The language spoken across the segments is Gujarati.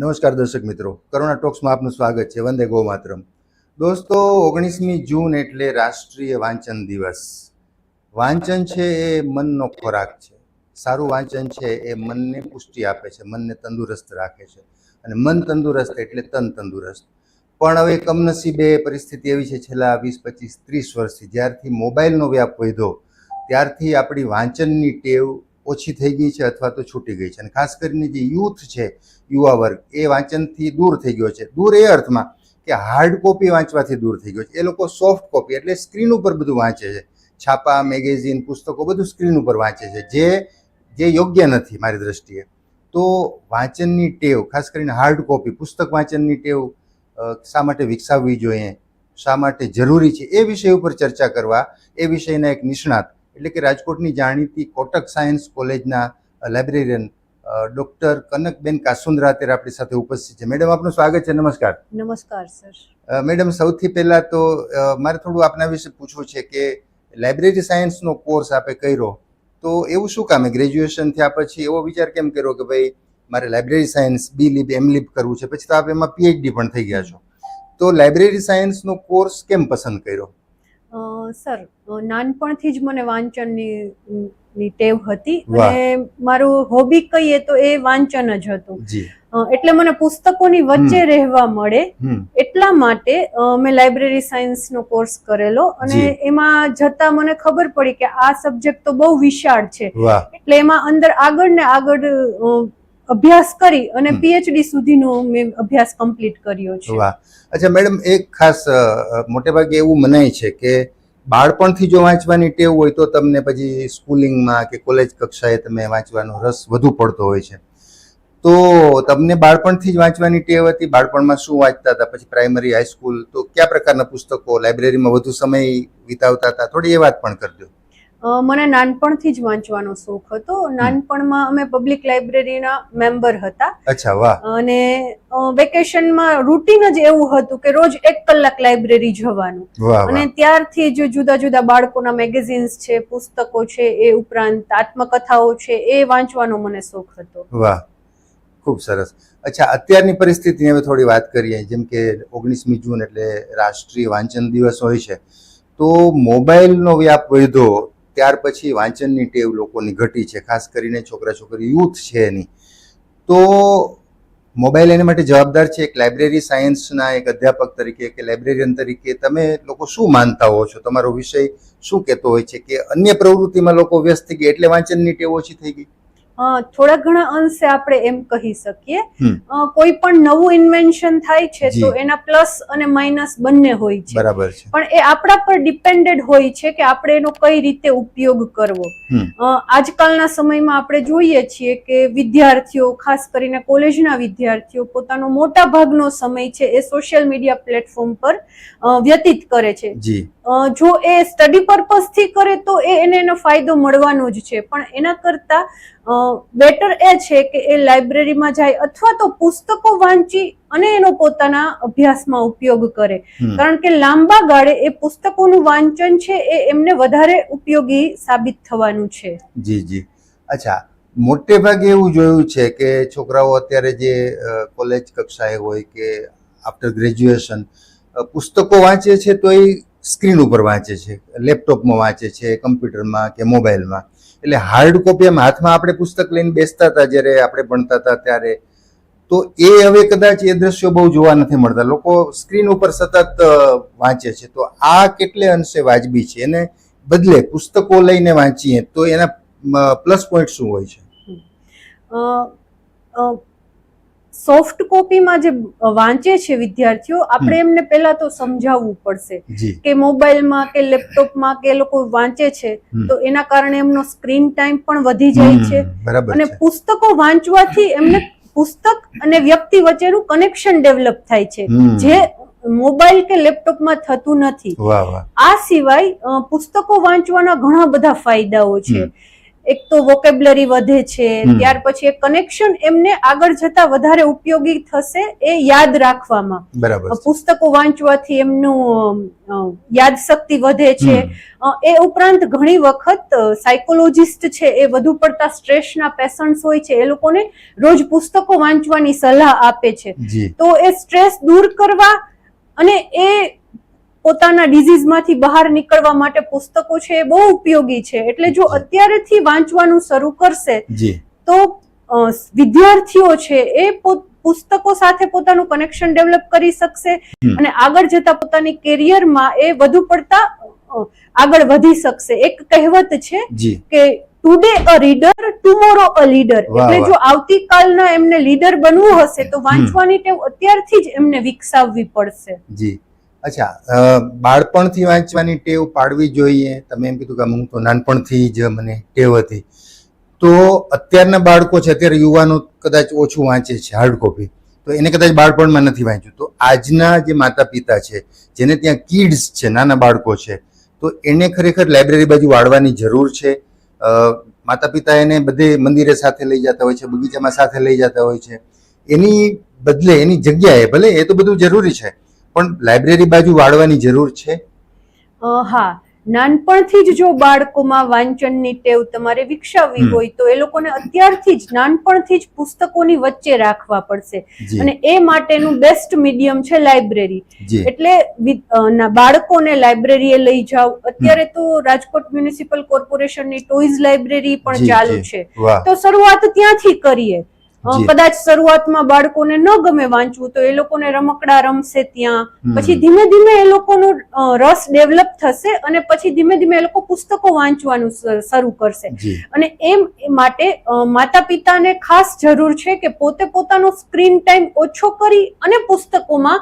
નમસ્કાર દર્શક મિત્રો. કરુણા ટોક્સમાં આપનું સ્વાગત છે. વંદે ગો માતરમ દોસ્તો, ઓગણીસમી જૂન એટલે રાષ્ટ્રીય વાંચન દિવસ. વાંચન છે એ મનનો ખોરાક છે. સારું વાંચન છે એ મનને પુષ્ટિ આપે છે, મનને તંદુરસ્ત રાખે છે. અને મન તંદુરસ્ત એટલે તન તંદુરસ્ત. પણ હવે કમનસીબે પરિસ્થિતિ એવી છે, છેલ્લા વીસ, પચીસ, ત્રીસ વર્ષથી જ્યારથી મોબાઈલનો વ્યાપ વધ્યો, ત્યારથી આપણી વાંચનની ટેવ ઓછી થઈ ગઈ છે અથવા તો છૂટી ગઈ છે. અને ખાસ કરીને જે યુથ છે, યુવા વર્ગ, એ વાંચનથી દૂર થઈ ગયો છે. દૂર એ અર્થમાં કે હાર્ડ કોપી વાંચવાથી દૂર થઈ ગયો છે. એ લોકો સોફ્ટ કોપી એટલે સ્ક્રીન ઉપર બધું વાંચે છે. છાપા મેગેઝિન પુસ્તકો બધું સ્ક્રીન ઉપર વાંચે છે. જે જે યોગ્ય નથી મારી દ્રષ્ટિએ. તો વાંચનની ટેવ, ખાસ કરીને હાર્ડ કોપી પુસ્તક વાંચનની ટેવ શા માટે વિકસાવવી જોઈએ? શા માટે જરૂરી છે? એ વિષય ઉપર ચર્ચા કરવા, એ વિષયના એક નિષ્ણાત એટલે કે રાજકોટની જાણીતી કોટક સાયન્સ કોલેજના લાઇબ્રેરિયન ડૉક્ટર કનકબેન કાસુંદ્રા અત્યારે આપણી સાથે ઉપસ્થિત છે. મેડમ આપનું સ્વાગત છે. નમસ્કાર. નમસ્કાર સર. મેડમ સૌથી પહેલાં તો મારે થોડું આપના વિશે પૂછવું છે કે લાઇબ્રેરી સાયન્સનો કોર્સ આપે કર્યો તો એવું શું કામે? ગ્રેજ્યુએશન થયા પછી એવો વિચાર કેમ કર્યો કે ભાઈ મારે લાઇબ્રેરી સાયન્સ બી લીબ એમ લીબ કરવું છે? પછી તો આપ એમાં પીએચડી પણ થઈ ગયા છો. તો લાઇબ્રેરી સાયન્સનો કોર્સ કેમ પસંદ કર્યો? સર નાનપણથી જ મને વાંચનની ની ટેવ હતી અને મારું હોબી કહીએ તો એ વાંચન જ હતું. એટલે મને પુસ્તકોની વચ્ચે રહેવા મળે. એટલા માટે મેં લાઇબ્રેરી સાયન્સનો કોર્સ કરેલો અને એમાં જતા મને ખબર પડી કે આ સબ્જેક્ટ તો બહુ વિશાળ છે. એટલે એમાં અંદર આગળ ને આગળ અભ્યાસ કરી અને પીએચડી સુધીનો મેં અભ્યાસ કમ્પ્લીટ કર્યો છે. વાહ. અચ્છા મેડમ એક ખાસ મોટે ભાગે એવું મનાય છે કે બાળપણથી જો વાંચવાની ટેવ હોય તો તમને પછી સ્કૂલિંગમાં કે કોલેજ કક્ષાએ તમે વાંચવાનો રસ વધુ પડતો હોય છે. તો તમને બાળપણથી જ વાંચવાની ટેવ હતી? બાળપણમાં શું વાંચતા હતા? પછી પ્રાઇમરી હાઈસ્કૂલ તો કયા પ્રકારના પુસ્તકો લાઇબ્રેરીમાં વધુ સમય વિતાવતા હતા? થોડી એ વાત પણ કરજો. મને નાનપણથી જ વાંચવાનો શોખ હતો. નાનપણમાં અમે પબ્લિક લાઇબ્રેરીના મેમ્બર હતા. અચ્છા વાહ. અને વેકેશનમાં રૂટીન જ એવું હતું કે રોજ એક કલાક લાઇબ્રેરી જવાનું. અને ત્યારથી જ જુદા જુદા બાળકોના મેગેઝિન્સ છે પુસ્તકો છે એ ઉપરાંત આત્મકથાઓ છે એ વાંચવાનો મને શોખ હતો. વાહ ખૂબ સરસ. અચ્છા અત્યારની પરિસ્થિતિની હવે થોડી વાત કરીએ. જેમ કે ઓગણીસમી જૂન એટલે રાષ્ટ્રીય વાંચન દિવસ હોય છે. તો મોબાઈલનો વ્યાપ વધ્યો ત્યાર પછી વાંચનની ટેવ લોકોની ઘટી છે, ખાસ કરીને છોકરા છોકરી યુથ છે એની. તો મોબાઈલ એના માટે જવાબદાર છે એક લાઇબ્રેરી સાયન્સના એક અધ્યાપક તરીકે કે લાઇબ્રેરિયન તરીકે. તમે લોકો શું માનતા હો છો? તમારો વિષય શું કહેતો હોય છે કે અન્ય પ્રવૃત્તિમાં લોકો વ્યસ્ત થઈ ગયા એટલે વાંચનની ટેવ ઓછી થઈ ગઈ? થોડા ઘણા અંશે આપણે એમ કહી શકીએ. કોઈ પણ નવું ઇન્વેન્શન થાય છે તો એના પ્લસ અને માઇનસ બંને હોય છે. બરાબર છે. પણ એ આપણા પર ડિપેન્ડેડ હોય છે કે આપણે એનો કઈ રીતે ઉપયોગ કરવો. આજકાલના સમયમાં આપણે જોઈએ છીએ કે વિદ્યાર્થીઓ ખાસ કરીને કોલેજના વિદ્યાર્થીઓ પોતાનો મોટા ભાગનો સમય છે એ સોશિયલ મીડિયા પ્લેટફોર્મ પર વ્યતીત કરે છે. જી એ સ્ટડી પર્પઝથી કરે તો એ એને એનો ફાયદો મળવાનો જ છે. પણ એના કરતા બેટર એ છે કે એ લાઇબ્રેરીમાં જાય અથવા તો પુસ્તકો વાંચી અને એનો પોતાના અભ્યાસમાં ઉપયોગ કરે. કારણ કે લાંબા ગાળે એ પુસ્તકોનું વાંચન છે એ એમને વધારે ઉપયોગી સાબિત થવાનું છે. જી જી. અચ્છા મોટે ભાગે એવું જોયું છે કે છોકરાઓ અત્યારે જે કોલેજ કક્ષાએ હોય કે આફ્ટર ગ્રેજ્યુએશન પુસ્તકો વાંચે છે તો એ સ્ક્રીન ઉપર વાંચે છે, લેપટોપમાં વાંચે છે, કમ્પ્યુટરમાં કે મોબાઈલમાં. એટલે હાર્ડ કોપી એમ હાથમાં આપણે પુસ્તક લઈને બેસતા હતા, જ્યારે આપણે ભણતા હતા ત્યારે. તો એ હવે કદાચ એ દ્રશ્યો બહુ જોવા નથી મળતા. લોકો સ્ક્રીન ઉપર સતત વાંચે છે. તો આ કેટલે અંશે વાજબી છે? એને બદલે પુસ્તકો લઈને વાંચીએ તો એના પ્લસ પોઈન્ટ શું હોય છે? સોફ્ટ કોપીમાં જે વાંચે છે વિદ્યાર્થીઓ આપણે એમને પહેલા તો સમજાવવું પડશે કે મોબાઈલમાં કે લેપટોપમાં કે લોકો વાંચે છે તો એના કારણે એમનો સ્ક્રીન ટાઈમ પણ વધી જાય છે. અને પુસ્તકો વાંચવાથી એમને પુસ્તક અને વ્યક્તિ વચ્ચેનું કનેક્શન ડેવલપ થાય છે. જે મોબાઈલ કે લેપટોપમાં થતું નથી. આ સિવાય પુસ્તકો વાંચવાના ઘણા બધા ફાયદાઓ છે. એક તો વોકેબ્લરી વધે છે ત્યાર પછી એ કનેક્શન એમને આગળ જતા વધારે ઉપયોગી થશે એ યાદ રાખવામાં. બરાબર. પુસ્તકો વાંચવાથી એમનું યાદશક્તિ વધે છે. એ ઉપરાંત ઘણી વખત સાયકોલોજિસ્ટ છે એ વધુ પડતા સ્ટ્રેસના પેશન્ટ્સ હોય છે એ લોકોને રોજ પુસ્તકો વાંચવાની સલાહ આપે છે. તો એ સ્ટ્રેસ દૂર કરવા અને એ પોતાના ડિઝીઝમાંથી બહાર નીકળવા માટે પુસ્તકો છે એ બહુ ઉપયોગી છે. એટલે જો અત્યારેથી વાંચવાનું શરૂ કરશે તો વિદ્યાર્થીઓ છે એ પુસ્તકો સાથે પોતાનું કનેક્શન ડેવલપ કરી શકશે અને આગળ જતા પોતાની કેરિયરમાં એ વધુ પડતા આગળ વધી શકશે. એક કહેવત છે કે today a reader tomorrow a leader એટલે જો આવતીકાલના એમને લીડર બનવું હશે તો વાંચવાની ટેવ અત્યારથી જ એમને વિકસાવવી પડશે. જી. અચ્છા બાળપણથી વાંચવાની ટેવ પાડવી જોઈએ. તમે એમ કીધું કે હું તો નાનપણથી જ મને ટેવ હતી. તો અત્યારના બાળકો છે, અત્યારે યુવાનો કદાચ ઓછું વાંચે છે હાર્ડ કોપી તો એને કદાચ બાળપણમાં નથી વાંચ્યું. તો આજના જે માતા પિતા છે, જેને ત્યાં કિડ્સ છે, નાના બાળકો છે, તો એને ખરેખર લાઇબ્રેરી બાજુ વાળવાની જરૂર છે. માતા પિતા એને બધે મંદિરે સાથે લઈ જતા હોય છે, બગીચામાં સાથે લઈ જતા હોય છે. એની બદલે એની જગ્યાએ ભલે એ તો બધું જરૂરી છે પણ લાઇબ્રેરી બાજુ વાળવાની જરૂર છે? હા. નાનપણથી જ જો બાળકોમાં વાંચનની ટેવ તમારે વિકસાવવી હોય તો એ લોકોને અત્યારથી જ નાનપણથી જ પુસ્તકોની વચ્ચે રાખવા પડશે. અને એ માટેનું બેસ્ટ મીડિયમ છે લાઇબ્રેરી. એટલે બાળકોને લાઇબ્રેરીએ લઈ જાઓ. અત્યારે તો રાજકોટ મ્યુનિસિપલ કોર્પોરેશનની ટોઈઝ લાઇબ્રેરી પણ ચાલુ છે. તો શરૂઆત ત્યાંથી કરીએ. કદાચ શરૂઆતમાં બાળકોને ન ગમે વાંચવું તો એ લોકોને રમકડા રમશે ત્યાં. પછી ધીમે ધીમે એ લોકોનો રસ ડેવલપ થશે અને પછી ધીમે ધીમે એ લોકો પુસ્તકો વાંચવાનું શરૂ કરશે. અને એમ માટે માતા પિતાને ખાસ જરૂર છે કે પોતે પોતાનો સ્ક્રીન ટાઈમ ઓછો કરી અને પુસ્તકોમાં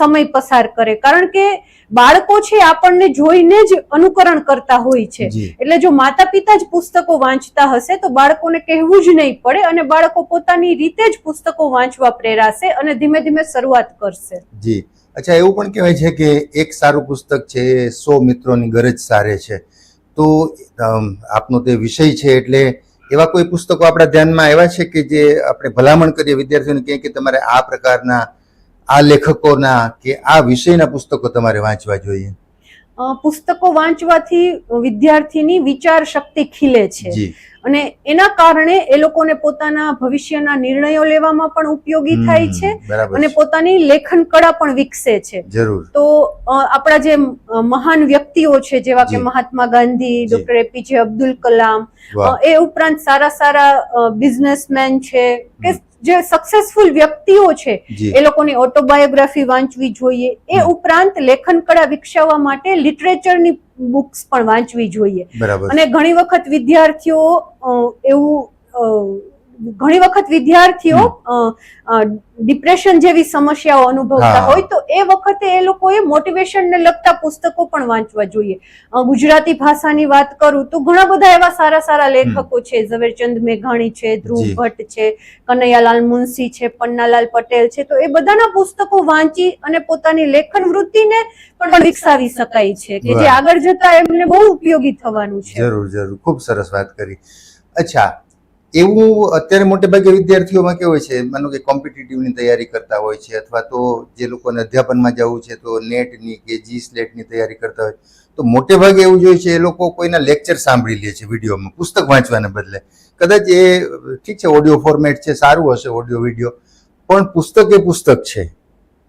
સમય પસાર કરે. કારણ કે બાળકો છે આપણને જોઈને જ અનુકરણ કરતા હોય છે. એટલે જો માતા પિતા જ પુસ્તકો વાંચતા હશે તો બાળકોને કહેવું જ નહીં પડે અને બાળકો પોતાની રીતે જ પુસ્તકો વાંચવા પ્રેરાશે અને ધીમે ધીમે શરૂઆત કરશે. જી. અચ્છા એવું પણ કહેવાય છે કે એક સારું પુસ્તક છે એ સો મિત્રોની ગરજ સારે છે. તો આપનો તે વિષય છે એટલે એવા કોઈ પુસ્તકો આપણા ધ્યાનમાં આવ્યા છે કે જે આપણે ભલામણ કરીએ વિદ્યાર્થીઓને કહીએ કે તમારે આ પ્રકારના આ લેખકોના કે આ વિષયના પુસ્તકો તમારે વાંચવા જોઈએ? પુસ્તકો વાંચવાથી વિદ્યાર્થીની વિચાર શક્તિ ખીલે છે. અને એના કારણે એ લોકોને પોતાના ભવિષ્યના નિર્ણયો લેવામાં પણ ઉપયોગી થાય છે અને પોતાની લેખન કળા પણ વિકસે છે. તો આપણા જે મહાન વ્યક્તિઓ છે જેવા કે મહાત્મા ગાંધી. ડોક્ટર એપીજે અબ્દુલ કલામ એ ઉપરાંત સારા સારા બિઝનેસમેન છે કે જે સક્સેસફુલ વ્યક્તિઓ છે એ લોકોની ઓટોબાયોગ્રાફી વાંચવી જોઈએ. એ ઉપરાંત લેખન કળા વિકસાવવા માટે લિટરેચરની બુક્સ પણ વાંચવી જોઈએ. અને ઘણી વખત વિદ્યાર્થીઓ એવું ઘણી વખત વિદ્યાર્થીઓ ડિપ્રેશન જેવી સમસ્યાઓ અનુભવતા હોય તો એ વખતે એ લોકોએ મોટિવેશનને લગતા પુસ્તકો પણ વાંચવા જોઈએ. ગુજરાતી ભાષાની વાત કરું તો ઘણા બધા એવા સારા સારા લેખકો છે. ઝવેરચંદ મેઘાણી છે ધ્રુવ ભટ્ટ છે કનૈયાલાલ મુનશી છે પન્નાલાલ પટેલ છે. તો એ બધાના પુસ્તકો વાંચી અને પોતાની લેખન વૃત્તિને પણ વિકસાવી શકાય છે કે જે આગળ જતા એમને બહુ ઉપયોગી થવાનું છે. જરૂર જરૂર. ખૂબ સરસ વાત કરી. અચ્છા એવું અત્યારે મોટે ભાગે વિદ્યાર્થીઓમાં કેવું છે? માનો કે કોમ્પિટિટિવની તૈયારી કરતા હોય છે અથવા તો જે લોકોને અધ્યાપનમાં જવું છે તો નેટની કે જી સ્લેટની તૈયારી કરતા હોય. તો મોટે ભાગે એવું જોઈએ છે એ લોકો કોઈના લેક્ચર સાંભળી લે છે વિડીયોમાં, પુસ્તક વાંચવાને બદલે. કદાચ એ ઠીક છે ઓડિયો ફોર્મેટ છે, સારું હશે ઓડિયો વીડિયો પણ પુસ્તક એ પુસ્તક છે.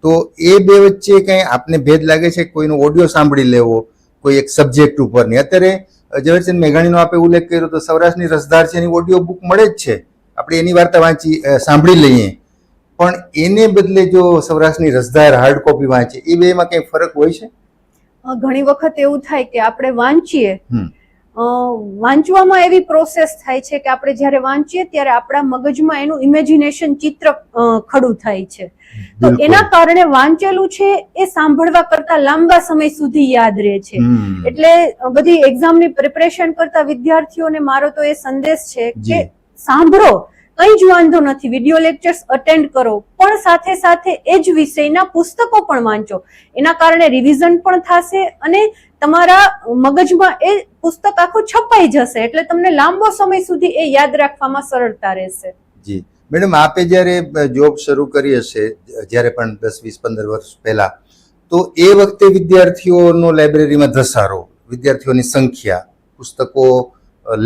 તો એ બે વચ્ચે કંઈ આપને ભેદ લાગે છે? કોઈનો ઓડિયો સાંભળી લેવો, કોઈ એક સબ્જેક્ટ ઉપરની. અત્યારે ઝવેરચંદ મેઘાણીનો આપણે ઉલ્લેખ કર્યો તો સૌરાષ્ટ્રની રસધાર છે એની ઓડિયો બુક મળે જ છે. આપણે એની વાર્તા વાંચી સાંભળી લઈએ. પણ એને બદલે જો સૌરાષ્ટ્રની રસધાર હાર્ડ કોપી વાંચે એ બેમાં કંઈ ફરક હોય છે? ઘણી વખત એવું થાય કે આપણે વાંચીએ વાંચવામાં એવી પ્રોસેસ થાય છે કે આપણે જ્યારે વાંચીએ ત્યારે આપણા મગજમાં એનું ઇમેજિનેશન ચિત્ર ખડું થાય છે. તો એના કારણે વાંચેલું છે એ સાંભળવા કરતા લાંબા સમય સુધી યાદ રહે છે. એટલે બધી એક્ઝામની પ્રિપરેશન કરતા વિદ્યાર્થીઓને મારો તો એ સંદેશ છે કે સાંભળો કંઈ જ વાંધો નથી. વીડિયો લેક્ચર્સ અટેન્ડ કરો. પણ સાથે સાથે એ જ વિષયના પુસ્તકો પણ વાંચો. એના કારણે રિવિઝન પણ થશે અને તમારા મગજમાં એ પુસ્તક આખું છપાઈ જશે. એટલે તમને લાંબો સમય સુધી એ યાદ રાખવામાં સરળતા રહેશે. જી. મેડમ, આપે જ્યારે જોબ શરૂ કરી હશે, જ્યારે પણ દસ, વીસ, પંદર વર્ષ પહેલા, તો એ વખતે વિદ્યાર્થીઓનો લાઇબ્રેરીમાં ધસારો, વિદ્યાર્થીઓની સંખ્યા, પુસ્તકો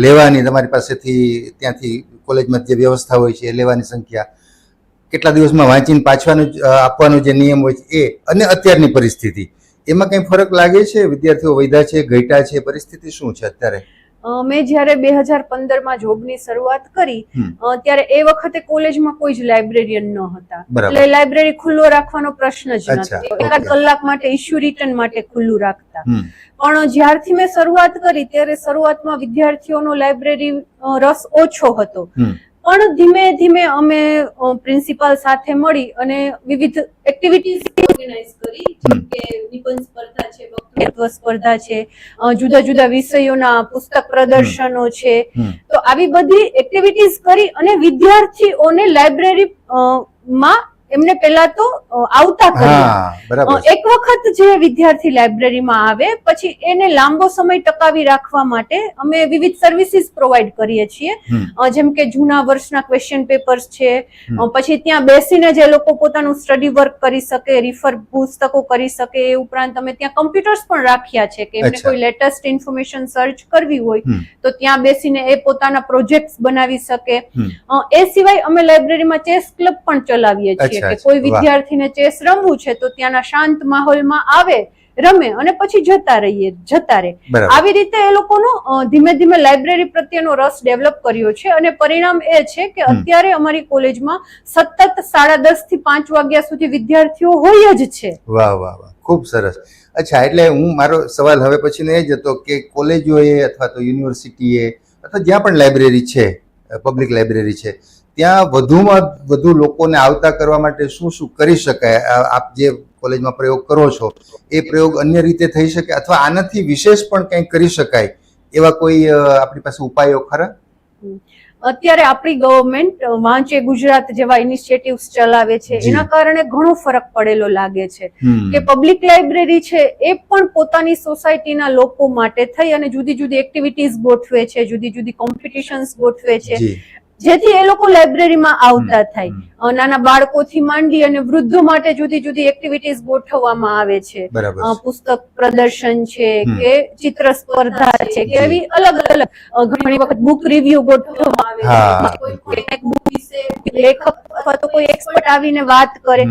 લેવાની તમારી પાસેથી ત્યાંથી કોલેજમાં જે વ્યવસ્થા હોય છે એ લેવાની સંખ્યા, કેટલા દિવસમાં વાંચીને પાછવાનું આપવાનો જે નિયમ હોય છે એ, અને અત્યારની પરિસ્થિતિ. એમાં કંઈ ફરક લાગે છે? વિદ્યાર્થીઓ વૈધા છે ઘટ્યા છે? પરિસ્થિતિ શું છે અત્યારે? મેં જ્યારે બે હજાર પંદરમાં જોબની શરૂઆત કરી ત્યારે એ વખતે કોલેજમાં કોઈ જ લાઇબ્રેરિયન ન હતા. એટલે લાઇબ્રેરી ખુલ્લો રાખવાનો પ્રશ્ન જ નથી. એકાદ કલાક માટે ઇશ્યુ રિટર્ન માટે ખુલ્લું રાખતા. પણ જ્યારથી મેં શરૂઆત કરી ત્યારે શરૂઆતમાં વિદ્યાર્થીઓનો લાઇબ્રેરી રસ ઓછો હતો. પણ ધીમે ધીમે અમે પ્રિન્સિપાલ સાથે મળી અને વિવિધ એક્ટિવિટીઝ ઓર્ગેનાઇઝ કરી. જેમ કે નિબંધ સ્પર્ધા છે વક્તૃત્વ સ્પર્ધા છે જુદા જુદા વિષયોના પુસ્તક પ્રદર્શનો છે. તો આવી બધી એક્ટિવિટીઝ કરી અને વિદ્યાર્થીઓને લાઇબ્રેરી માં એમને પહેલા તો આવતા અ, એક વખત જે વિદ્યાર્થી લાઇબ્રેરીમાં આવે પછી એને લાંબો સમય ટકાવી રાખવા માટે અમે વિવિધ સર્વિસીસ પ્રોવાઈડ કરીએ છીએ. જેમ કે જૂના વર્ષના ક્વેશ્ચન પેપર્સ છે. પછી ત્યાં બેસીને જે લોકો પોતાનું સ્ટડી વર્ક કરી શકે રિફર પુસ્તકો કરી શકે એ ઉપરાંત અમે ત્યાં કમ્પ્યુટર્સ પણ રાખ્યા છે કે એમને કોઈ લેટેસ્ટ ઇન્ફોર્મેશન સર્ચ કરવી હોય તો ત્યાં બેસીને એ પોતાના પ્રોજેક્ટ્સ બનાવી શકે. એ સિવાય અમે લાઇબ્રેરીમાં ચેસ ક્લબ પણ ચલાવીએ છીએ. અચ્છા, કે કોઈ વિદ્યાર્થીને ચેસ રમવું છે તો ત્યાંના શાંત માહોલમાં આવે રમે અને પછી જતા રહીએ જતા રહે. આવી રીતે એ લોકોનો ધીમે ધીમે લાઇબ્રેરી પ્રત્યેનો રસ ડેવલપ કર્યો છે અને પરિણામ એ છે કે અત્યારે અમારી કોલેજમાં સતત સાડા દસથી પાંચ વાગ્યા સુધી વિદ્યાર્થીઓ હોય જ છે. વાહ વાહ વાહ. ખૂબ સરસ. અચ્છા એટલે હું મારો સવાલ હવે પછીનો એ જ હતો કે કોલેજોએ અથવા તો યુનિવર્સિટીએ અથવા જ્યાં પણ લાઇબ્રેરી છે પબ્લિક લાઇબ્રેરી છે ત્યાં વધુમાં વધુ લોકોને આવતા કરવા માટે શું શું કરી શકાય? આપ જે કોલેજમાં પ્રયોગ કરો છો એ પ્રયોગ અન્ય રીતે થઈ શકે અથવા આનાથી વિશેષ પણ કંઈક કરી શકાય? એવા કોઈ આપણી પાસે ઉપાયો ખરા? અત્યારે આપણી ગવર્મેન્ટ વાંચે ગુજરાત જેવા ઇનિશિયેટિવ્સ ચલાવે છે. એના કારણે ઘણો ફરક પડેલો લાગે છે. કે પબ્લિક લાઇબ્રેરી છે એ પણ પોતાની સોસાયટીના લોકો માટે થઈ અને જુદી જુદી એક્ટિવિટીઝ ગોઠવે છે જુદી જુદી કોમ્પિટિશન્સ ગોઠવે છે. જેથી એ લોકો લાઇબ્રેરીમાં આવતા થાય. નાના બાળકોથી માંડી અને વૃદ્ધો માટે જુદી જુદી એક્ટિવિટીઝ ગોઠવવામાં આવે છે. પુસ્તક પ્રદર્શન છે કે ચિત્ર સ્પર્ધા છે કે એવી અલગ અલગ ઘણી વખત બુક રિવ્યુ ગોઠવવામાં આવે છે. કોઈ વિશે લેખક અથવા તો કોઈ એક્સપર્ટ આવીને વાત કરે.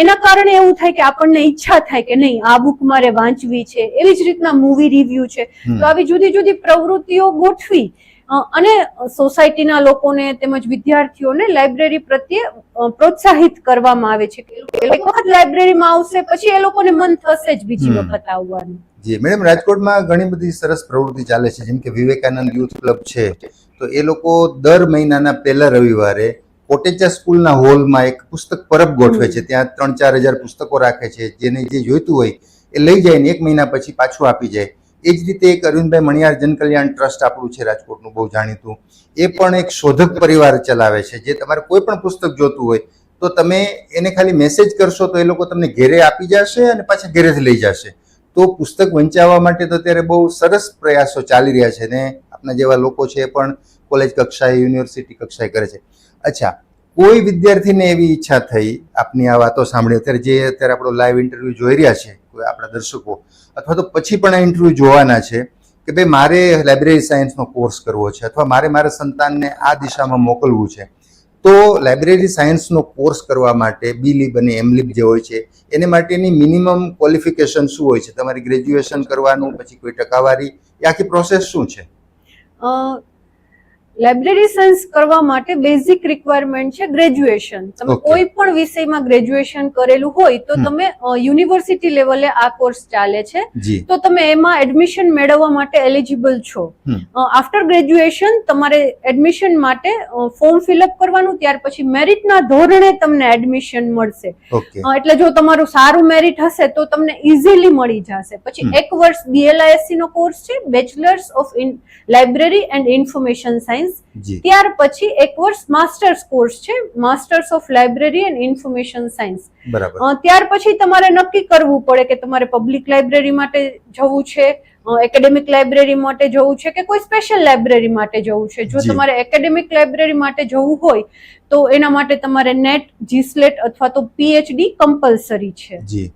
એના કારણે એવું થાય કે આપણને ઈચ્છા થાય કે નહીં આ બુક મારે વાંચવી છે. એવી જ રીતના મૂવી રિવ્યુ છે. તો આવી જુદી જુદી પ્રવૃત્તિઓ ગોઠવી અને સોસાયટીના લોકોને તેમજ વિદ્યાર્થીઓને લાઇબ્રેરી પ્રત્યે પ્રોત્સાહિત કરવામાં આવે છે. એક વખત લાઇબ્રેરીમાં આવશે પછી એ લોકોને મન થશે જ બીજી. વખત આવવાનું. જી મેડમ રાજકોટમાં ઘણી બધી સરસ પ્રવૃત્તિ ચાલે છે જેમ કે વિવેકાનંદ યુથ ક્લબ છે. તો એ લોકો દર મહિનાના પહેલા રવિવારે કોટેચા સ્કૂલના હોલમાં એક પુસ્તક પરબ ગોઠવે છે. ત્યાં ત્રણ ચાર હજાર પુસ્તકો રાખે છે. જેને જે જોઈતું હોય એ લઈ જાય ને એક મહિના પછી પાછું આપી જાય. એ જ રીતે એક અરવિંદભાઈ મણિયાર જનકલ્યાણ ટ્રસ્ટ આપણું છે રાજકોટનું, બહુ જાણીતું. એ પણ એક શોધક પરિવાર ચલાવે છે. જે તમારે કોઈ પણ પુસ્તક જોતું હોય, તો તમે એને ખાલી મેસેજ કરશો તો એ લોકો તમને ઘેરે આપી જશે અને પાછા ઘેરેથી લઈ જશે. તો પુસ્તક વંચાવવા માટે તો અત્યારે બહુ સરસ પ્રયાસો ચાલી રહ્યા છે ને આપણા જેવા લોકો છે એ પણ કોલેજ કક્ષાએ, યુનિવર્સિટી કક્ષાએ કરે છે. અચ્છા, કોઈ વિદ્યાર્થીને એવી ઈચ્છા થઈ? આપની આ વાતો સાંભળી અત્યારે જે અત્યારે આપણો લાઈવ ઇન્ટરવ્યૂ જોઈ રહ્યા છે આપણા દર્શકો. અથવા તો પછી પણ આ ઇન્ટરવ્યૂ જોવાના છે કે ભાઈ મારે લાઇબ્રેરી સાયન્સનો કોર્સ કરવો છે અથવા મારે મારા સંતાનને આ દિશામાં મોકલવું છે. તો લાઇબ્રેરી સાયન્સનો કોર્સ કરવા માટે બી લીબ અને એમ લીબ જે હોય છે, એને માટેની મિનિમમ ક્વોલિફિકેશન શું હોય છે? તમારી ગ્રેજ્યુએશન કરવાનું, પછી કોઈ ટકાવારી, એ આખી પ્રોસેસ શું છે? લાઇબ્રેરી સાયન્સ કરવા માટે બેઝિક રિક્વાયરમેન્ટ છે ગ્રેજ્યુએશન તમે કોઈ પણ વિષયમાં ગ્રેજ્યુએશન કરેલું હોય તો તમે યુનિવર્સિટી લેવલે આ કોર્સ ચાલે છે. તો તમે એમાં એડમિશન મેળવવા માટે એલિજિબલ છો. આફ્ટર ગ્રેજ્યુએશન તમારે એડમિશન માટે ફોર્મ ફિલઅપ કરવાનું ત્યાર પછી મેરિટના ધોરણે તમને એડમિશન મળશે. એટલે જો તમારું સારું મેરિટ હશે તો તમને ઇઝીલી મળી જશે. પછી એક વર્ષ બીએલઆઈએસસી નો કોર્સ છે bachelors of library and information science science ત્યાર પછી એક વર્ષ માસ્ટર્સ કોર્સ છે masters of library and information science ત્યાર પછી તમારે નક્કી કરવું પડે કે તમારે પબ્લિક લાઇબ્રેરી માટે જવું છે એકેડેમિક લાઇબ્રેરી માટે જવું છે કે કોઈ સ્પેશિયલ લાઇબ્રેરી માટે જવું છે. જો તમારે એકેડેમિક લાઇબ્રેરી માટે જવું હોય તો એના માટે તમારે નેટ જીસ્લેટ અથવા તો પીએચડી કમ્પલસરી છે. જી.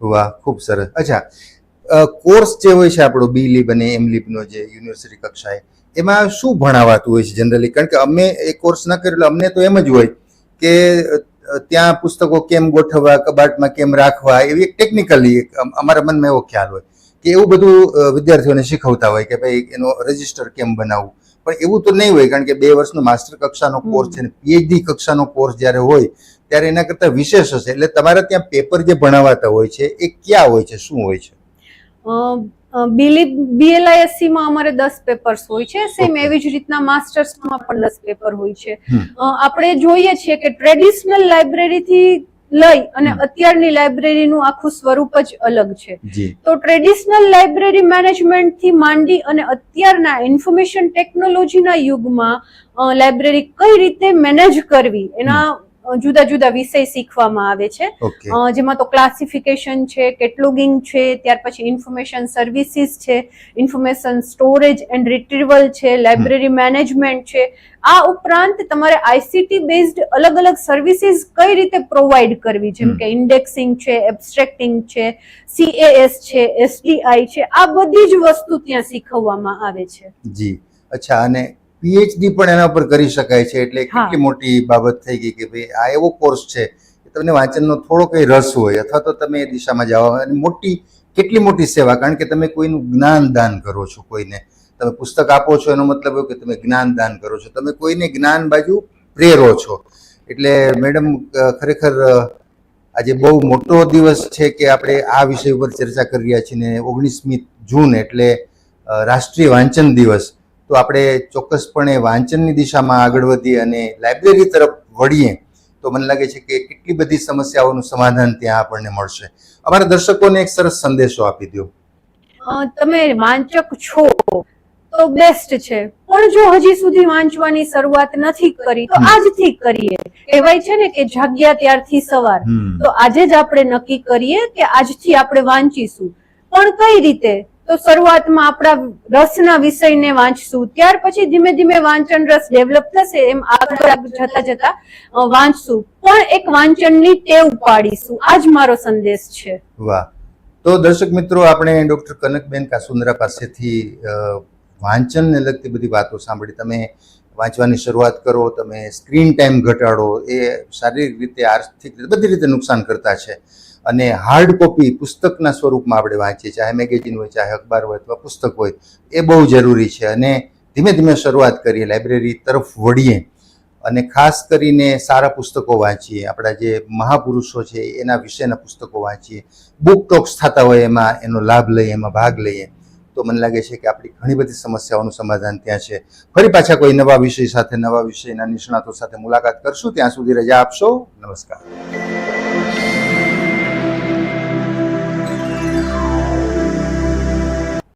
વાહ ખૂબ સરસ. અચ્છા કોર્સ જે હોય છે આપણો બી લીબ અને એમ લીપનો જે યુનિવર્સિટી કક્ષાએ એમાં શું ભણાવાતું હોય છે જનરલી કારણ કે અમે એ કોર્સ ન કર્યો એટલે અમને તો એમ જ હોય કે ત્યાં પુસ્તકો કેમ ગોઠવવા કબાટમાં કેમ રાખવા એવી એક ટેકનિકલી અમારા મનમાં એવો ખ્યાલ હોય કે એવું બધું વિદ્યાર્થીઓને શીખવતા હોય કે ભાઈ એનો રજિસ્ટર કેમ બનાવવું. પણ એવું તો નહીં હોય કારણ કે બે વર્ષનો માસ્ટર કક્ષાનો કોર્સ છે ને પીએચડી કક્ષાનો કોર્સ જ્યારે હોય ત્યારે એના કરતાં વિશેષ હશે. એટલે તમારા ત્યાં પેપર જે ભણાવાતા હોય છે એ ક્યાં હોય છે? શું હોય છે? બીએલઆઈએસસી માં અમારે દસ પેપર્સ હોય છે. સેમ એવી જ રીતના માસ્ટર્સમાં પણ દસ પેપર હોય છે. આપણે જોઈએ છીએ કે ટ્રેડિશનલ લાઇબ્રેરીથી લઈ અને અત્યારની લાઇબ્રેરીનું આખું સ્વરૂપ જ અલગ છે. તો ટ્રેડિશનલ લાઇબ્રેરી મેનેજમેન્ટથી માંડી અને અત્યારના ઇન્ફોર્મેશન ટેકનોલોજીના યુગમાં લાઇબ્રેરી કઈ રીતે મેનેજ કરવી એના જુદા જુદા વિષય શીખવામાં આવે છે. જેમાં તો ક્લાસિફિકેશન છે કેટલોગિંગ છે ત્યાર પછી ઇન્ફોર્મેશન સર્વિસીસ છે ઇન્ફોર્મેશન સ્ટોરેજ એન્ડ રિટ્રીવલ છે લાઇબ્રેરી મેનેજમેન્ટ છે. આ ઉપરાંત તમારે આઈસીટી બેઝડ અલગ અલગ સર્વિસીસ કઈ રીતે પ્રોવાઈડ કરવી? જેમ કે ઇન્ડેક્સિંગ છે એબ્સ્ટ્રેક્ટિંગ છે સીએએસ છે એસડીઆઈ છે આ બધી જ વસ્તુ ત્યાં શીખવવામાં આવે છે. જી. અચ્છા અને પીએચડી પણ એના પર કરી શકાય છે. એટલે કેટલી મોટી બાબત થઈ ગઈ કે ભાઈ આ એવો કોર્સ છે કે તમને વાંચનનો થોડો કંઈ રસ હોય અથવા તો તમે એ દિશામાં જાઓ. અને મોટી કેટલી મોટી સેવા? કારણ કે તમે કોઈનું જ્ઞાન દાન કરો છો કોઈને. તમે પુસ્તક આપો છો એનો મતલબ એવો કે તમે જ્ઞાન દાન કરો છો. તમે કોઈને જ્ઞાન બાજુ પ્રેરો છો. એટલે મેડમ ખરેખર આજે બહુ મોટો દિવસ છે કે આપણે આ વિષય ઉપર ચર્ચા કરી રહ્યા છીએ ને ઓગણીસમી જૂન એટલે રાષ્ટ્રીય વાંચન દિવસ. તો આપણે ચોક્કસપણે વાંચનની દિશામાં આગળ વધીએ અને લાઇબ્રેરી તરફ વળીએ તો મને લાગે છે કે કેટલી બધી સમસ્યાઓનું સમાધાન ત્યાં આપણને મળશે. અમારા દર્શકોને એક સરસ સંદેશો આપી દો તમે વાંચક છો તો બેસ્ટ છે. પણ જો હજી સુધી વાંચવાની શરૂઆત નથી કરી તો આજથી કરીએ. કહેવાય છે ને કે જાગ્યા ત્યારથી સવાર. તો આજે જ આપણે નક્કી કરીએ કે આજથી આપણે વાંચીશું. પણ કઈ રીતે? તો શરૂઆતમાં આપણા રસના વિષયને વાંચશું. ત્યાર પછી ધીમે ધીમે વાંચન રસ ડેવલપ થશે એમ આગળ જતા જતા વાંચશું. પણ એક વાંચનની ટેવ પાડીશું. આજ મારો સંદેશ છે. વાહ. તો દર્શક મિત્રો, આપણે ડૉક્ટર કનકબેન કાસુંદરા પાસેથી વાંચનને લગતી બધી વાતો સાંભળી. તમે વાંચવાની શરૂઆત કરો, તમે સ્ક્રીન ટાઈમ ઘટાડો, એ શારીરિક રીતે, આર્થિક રીતે બધી રીતે નુકસાન કરતા છે. અને હાર્ડ કોપી પુસ્તકના સ્વરૂપમાં આપણે વાંચીએ ચાહે મેગેઝિન હોય ચાહે અખબાર હોય અથવા પુસ્તક હોય, એ બહુ જરૂરી છે. અને ધીમે ધીમે શરૂઆત કરીએ લાઇબ્રેરી તરફ વળીએ અને ખાસ કરીને સારા પુસ્તકો વાંચીએ. આપણા જે મહાપુરુષો છે, એના વિશેના પુસ્તકો વાંચીએ. બુક ટોક્સ થતા હોય એમાં, એનો લાભ લઈએ, એમાં ભાગ લઈએ. તો મને લાગે છે કે આપણી ઘણી બધી સમસ્યાઓનું સમાધાન ત્યાં છે. ફરી પાછા કોઈ નવા વિષય સાથે, નવા વિષયના નિષ્ણાતો સાથે મુલાકાત કરશું. ત્યાં સુધી રજા આપશો. નમસ્કાર.